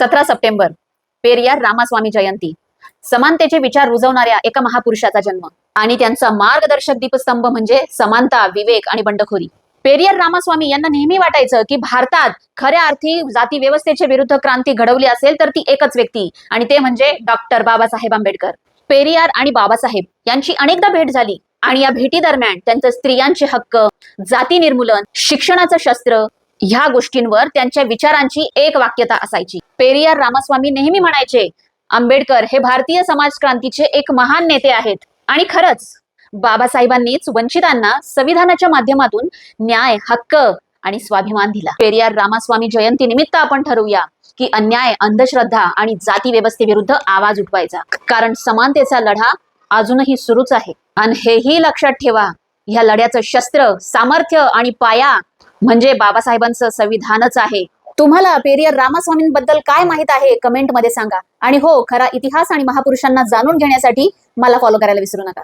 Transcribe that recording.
सतरा सप्टेंबर पेरियार रामास्वामी जयंती. समानतेचे विचार रुजवणाऱ्या एका महापुरुषाचा जन्म. आणि त्यांचा मार्गदर्शक दीपस्तंभ म्हणजे समानता विवेक आणि बंडखोरी. पेरियार रामास्वामी यांना नेहमी वाटायचं की भारतात खऱ्या अर्थी जाती व्यवस्थेच्या विरुद्ध क्रांती घडवली असेल तर ती एकच व्यक्ती आणि ते म्हणजे डॉक्टर बाबासाहेब आंबेडकर. पेरियार आणि बाबासाहेब यांची अनेकदा भेट झाली. आणि या भेटी दरम्यान त्यांचं स्त्रियांचे हक्क जाती निर्मूलन शिक्षणाचं शस्त्र ह्या गोष्टींवर त्यांच्या विचारांची एक वाक्यता असायची. पेरियार रामास्वामी नेहमी म्हणायचे आंबेडकर हे भारतीय समाज क्रांतीचे एक महान नेते आहेत. आणि खरंच बाबासाहेबांनीच वंचितांना संविधानाच्या माध्यमातून न्याय हक्क आणि स्वाभिमान दिला. पेरियार रामास्वामी जयंती निमित्त आपण ठरवूया की अन्याय अंधश्रद्धा आणि जाती व्यवस्थेविरुद्ध आवाज उठवायचा. कारण समानतेचा लढा अजूनही सुरूच आहे. आणि हेही लक्षात ठेवा ह्या लढ्याचं शस्त्र सामर्थ्य आणि पाया म्हणजे बाबासाहेबांचं संविधानच आहे. तुम्हाला पेरियर रामास्वामींबद्दल काय माहीत आहे कमेंटमध्ये सांगा. आणि हो खरा इतिहास आणि महापुरुषांना जाणून घेण्यासाठी मला फॉलो करायला विसरू नका.